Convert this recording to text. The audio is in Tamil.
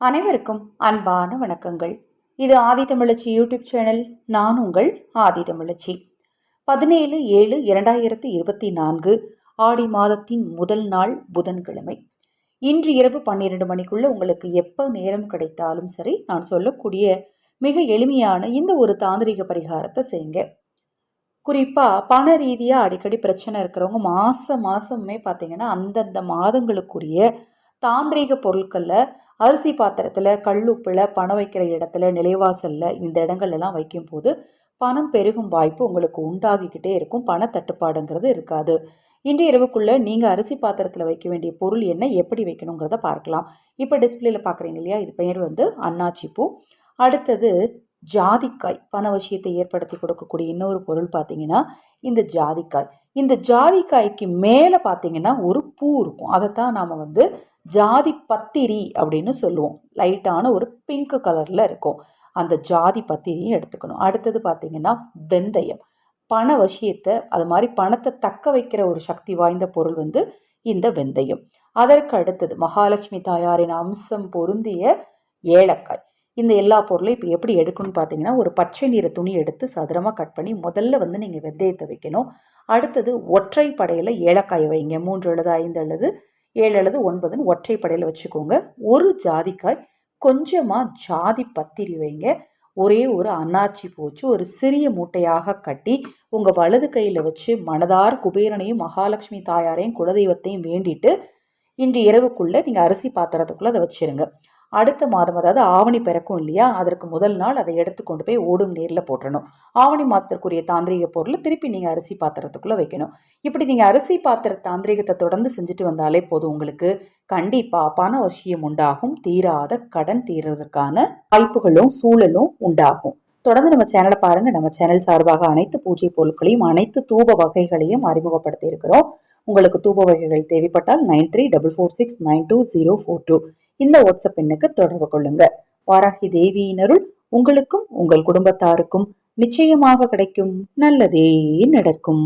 அனைவருக்கும் அன்பான வணக்கங்கள். இது ஆதி தமிழச்சி யூடியூப் சேனல் நான் உங்கள் ஆதி தமிழச்சி. பதினேழு ஏழு இரண்டாயிரத்து இருபத்தி நான்கு ஆடி மாதத்தின் முதல் நாள் புதன்கிழமை. இன்று இரவு பன்னிரண்டு மணிக்குள்ளே உங்களுக்கு எப்போ நேரம் கிடைத்தாலும் சரி நான் சொல்லக்கூடிய மிக எளிமையான இந்த ஒரு தாந்திரிக பரிகாரத்தை செய்யுங்க. குறிப்பாக பண ரீதியாக அடிக்கடி பிரச்சனை இருக்கிறவங்க மாதம் மாதமே பார்த்திங்கன்னா அந்தந்த மாதங்களுக்குரிய தாந்திரீக பொருட்களில் அரிசி பாத்திரத்தில் கல்லுப்பில் பணம் வைக்கிற இடத்துல நிலைவாசலில் இந்த இடங்கள்லாம் வைக்கும்போது பணம் பெருகும் வாய்ப்பு உங்களுக்கு உண்டாகிக்கிட்டே இருக்கும். பண தட்டுப்பாடுங்கிறது இருக்காது. இன்று இரவுக்குள்ளே நீங்கள் அரிசி பாத்திரத்தில் வைக்க வேண்டிய பொருள் என்ன எப்படி வைக்கணுங்கிறத பார்க்கலாம். இப்போ டிஸ்பிளேல பார்க்குறீங்க இல்லையா? இது பெயர் வந்து அன்னாச்சி பூ. அடுத்தது ஜாதிக்காய். பண விஷயத்தை ஏற்படுத்தி கொடுக்கக்கூடிய இன்னொரு பொருள் பார்த்தீங்கன்னா இந்த ஜாதிக்காய். இந்த ஜாதிக்காய்க்கு மேலே பார்த்தீங்கன்னா ஒரு பூ இருக்கும். அதைத்தான் நாம் வந்து ஜாதி பத்திரி அப்படின்னு சொல்லுவோம். லைட்டான ஒரு பிங்க் கலரில் இருக்கும். அந்த ஜாதி பத்திரியும் எடுத்துக்கணும். அடுத்தது பார்த்திங்கன்னா வெந்தயம். பண விஷயத்தை அது மாதிரி பணத்தை தக்க வைக்கிற ஒரு சக்தி வாய்ந்த பொருள் வந்து இந்த வெந்தயம். அதற்கு அடுத்தது மகாலட்சுமி தாயாரின் அம்சம் பொருந்திய ஏலக்காய். இந்த எல்லா பொருளையும் இப்போ எப்படி எடுக்கணும்னு பார்த்தீங்கன்னா ஒரு பச்சை நிற துணி எடுத்து சதுரமாக கட் பண்ணி முதல்ல வந்து நீங்கள் வெந்தயத்தை வைக்கணும். அடுத்தது ஒற்றை படையில் ஏலக்காயை வைங்க. மூன்று அல்லது ஐந்து அல்லது ஏழு அல்லது ஒன்பதுன்னு ஒற்றைப்படையில் வச்சுக்கோங்க. ஒரு ஜாதிக்காய் கொஞ்சமாக ஜாதி பத்திரி வைங்க. ஒரே ஒரு அன்னாச்சி போச்சு ஒரு சிறிய மூட்டையாக கட்டி உங்கள் வலது கையில் வச்சு மனதார் குபேரனையும் மகாலட்சுமி தாயாரையும் குலதெய்வத்தையும் வேண்டிட்டு இன்று இரவுக்குள்ளே நீங்கள் அரிசி பாத்திரத்துக்குள்ளே அதை வச்சுருங்க. அடுத்த மாதம் அதாவது ஆவணி பிறக்கும் இல்லையா? அதற்கு முதல் நாள் அதை எடுத்து கொண்டு போய் ஓடும் நீரில் போட்டுடணும் ஆவணி மாதத்திற்குரிய தாந்திரிக பொருளை திருப்பி நீங்கள் அரிசி பாத்திரத்துக்குள்ளே வைக்கணும். இப்படி நீங்கள் அரிசி பாத்திர தாந்திரிகத்தை தொடர்ந்து செஞ்சுட்டு வந்தாலே போதும் உங்களுக்கு. கண்டிப்பாக பண வசியம் உண்டாகும். தீராத கடன் தீர்றதுக்கான வாய்ப்புகளும் சூழலும் உண்டாகும். தொடர்ந்து நம்ம சேனலை பாருங்கள் நம்ம சேனல் சார்பாக அனைத்து பூஜை பொருட்களையும் அனைத்து தூப வகைகளையும் அறிமுகப்படுத்தி இருக்கிறோம். உங்களுக்கு தூப வகைகள் தேவைப்பட்டால் nine three double four six nine two zero four two இந்த வாட்ஸ்அப் எண்ணுக்கு தொடர்பு கொள்ளுங்க. வாராகி தேவியினருள் உங்களுக்கும் உங்கள் குடும்பத்தாருக்கும் நிச்சயமாக கிடைக்கும். நல்லதே நடக்கும்.